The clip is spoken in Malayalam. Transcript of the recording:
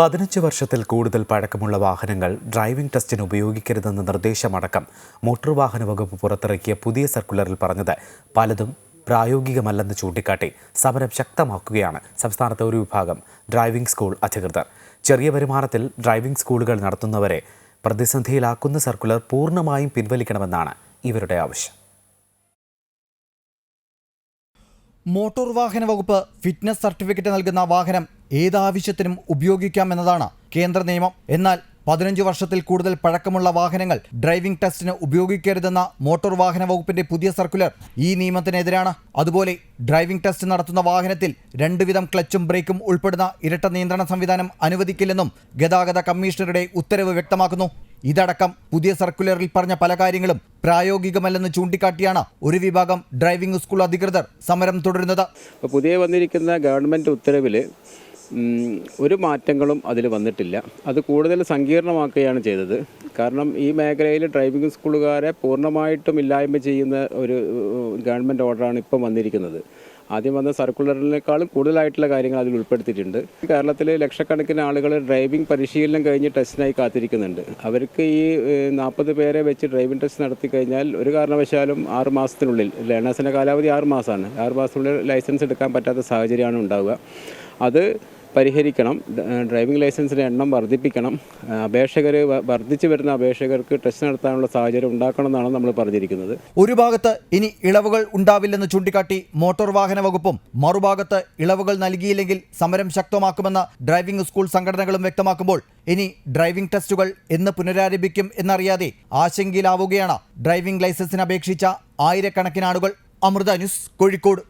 പതിനഞ്ച് വർഷത്തിൽ കൂടുതൽ പഴക്കമുള്ള വാഹനങ്ങൾ ഡ്രൈവിംഗ് ടെസ്റ്റിന് ഉപയോഗിക്കരുതെന്ന നിർദ്ദേശമടക്കം മോട്ടോർ വാഹന വകുപ്പ് പുറത്തിറക്കിയ പുതിയ സർക്കുലറിൽ പറഞ്ഞത് പലതും പ്രായോഗികമല്ലെന്ന് ചൂണ്ടിക്കാട്ടി സമരം ശക്തമാക്കുകയാണ് സംസ്ഥാനത്തെ ഒരു വിഭാഗം ഡ്രൈവിംഗ് സ്കൂൾ അധികൃതർ. ചെറിയ വരുമാനത്തിൽ ഡ്രൈവിംഗ് സ്കൂളുകൾ നടത്തുന്നവരെ പ്രതിസന്ധിയിലാക്കുന്ന സർക്കുലർ പൂർണമായും പിൻവലിക്കണമെന്നാണ് ഇവരുടെ ആവശ്യം. മോട്ടോർ വാഹന വകുപ്പ് ഫിറ്റ്നസ് സർട്ടിഫിക്കറ്റ് നൽകുന്ന വാഹനം ഏതാവശ്യത്തിനും ഉപയോഗിക്കാമെന്നതാണ് കേന്ദ്ര നിയമം. എന്നാൽ പതിനഞ്ച് വർഷത്തിൽ കൂടുതൽ പഴക്കമുള്ള വാഹനങ്ങൾ ഡ്രൈവിംഗ് ടെസ്റ്റിന് ഉപയോഗിക്കരുതെന്ന മോട്ടോർ വാഹന വകുപ്പിന്റെ പുതിയ സർക്കുലർ ഈ നിയമത്തിനെതിരാണ്. അതുപോലെ ഡ്രൈവിംഗ് ടെസ്റ്റ് നടത്തുന്ന വാഹനത്തിൽ രണ്ടുവിധം ക്ലച്ചും ബ്രേക്കും ഉൾപ്പെടുന്ന ഇരട്ട നിയന്ത്രണ സംവിധാനം അനുവദിക്കില്ലെന്നും ഗതാഗത കമ്മീഷണറുടെ ഉത്തരവ് വ്യക്തമാക്കുന്നു. ഇതടക്കം പുതിയ സർക്കുലറിൽ പറഞ്ഞ പല കാര്യങ്ങളും പ്രായോഗികമല്ലെന്ന് ചൂണ്ടിക്കാട്ടിയാണ് ഒരു വിഭാഗം ഡ്രൈവിംഗ് സ്കൂൾ അധികൃതർ സമരം തുടരുന്നത്. പുതിയ വന്നിരിക്കുന്ന ഗവൺമെന്റ് ഉത്തരവിൽ ഒരു മാറ്റങ്ങളും അതിൽ വന്നിട്ടില്ല. അത് കൂടുതൽ സങ്കീർണമാക്കുകയാണ് ചെയ്തത്. കാരണം ഈ മേഖലയിൽ ഡ്രൈവിംഗ് സ്കൂളുകാരെ പൂർണമായിട്ടും ഇല്ലായ്മ ചെയ്യുന്ന ഒരു ഗവൺമെന്റ് ഓർഡറാണ് ഇപ്പം വന്നിരിക്കുന്നത്. ആദ്യം വന്ന സർക്കുലറിനേക്കാളും കൂടുതലായിട്ടുള്ള കാര്യങ്ങൾ അതിൽ ഉൾപ്പെടുത്തിയിട്ടുണ്ട്. കേരളത്തിൽ ലക്ഷക്കണക്കിന് ആളുകൾ ഡ്രൈവിംഗ് പരിശീലനം കഴിഞ്ഞ് ടെസ്റ്റിനായി കാത്തിരിക്കുന്നുണ്ട്. അവർക്ക് ഈ നാൽപ്പത് പേരെ വെച്ച് ഡ്രൈവിംഗ് ടെസ്റ്റ് നടത്തി കഴിഞ്ഞാൽ ഒരു കാരണവശാലും ആറ് മാസത്തിനുള്ളിൽ ലേണേഴ്സിന്റെ കാലാവധി ആറ് മാസമാണ്. ആറ് മാസത്തിനുള്ളിൽ ലൈസൻസ് എടുക്കാൻ പറ്റാത്ത സാഹചര്യമാണ് ഉണ്ടാവുക. അത് പരിഹരിക്കണം ഡ്രൈവിംഗ് ലൈസൻസിന്റെ എണ്ണം വർദ്ധിപ്പിക്കണം അപേക്ഷകർ വർദ്ധിച്ചു വരുന്ന അപേക്ഷകർക്ക് ടെസ്റ്റ് നടത്താനുള്ള സാഹചര്യം ഉണ്ടാക്കണം എന്നാണ് നമ്മൾ പറഞ്ഞിരിക്കുന്നത്. ഒരു ഭാഗത്ത് ഇനി ഇളവുകൾ ഉണ്ടാവില്ലെന്ന് ചൂണ്ടിക്കാട്ടി മോട്ടോർ വാഹന വകുപ്പും മറുഭാഗത്ത് ഇളവുകൾ നൽകിയില്ലെങ്കിൽ സമരം ശക്തമാക്കുമെന്ന് ഡ്രൈവിംഗ് സ്കൂൾ സംഘടനകളും വ്യക്തമാക്കുമ്പോൾ ഇനി ഡ്രൈവിംഗ് ടെസ്റ്റുകൾ എന്ന് പുനരാരംഭിക്കും എന്നറിയാതെ ആശങ്കയിലാവുകയാണ്. ഡ്രൈവിംഗ് ലൈസൻസിന് അപേക്ഷിച്ച ആയിരക്കണക്കിന് ആളുകൾ. അമൃത ന്യൂസ് കോഴിക്കോട്.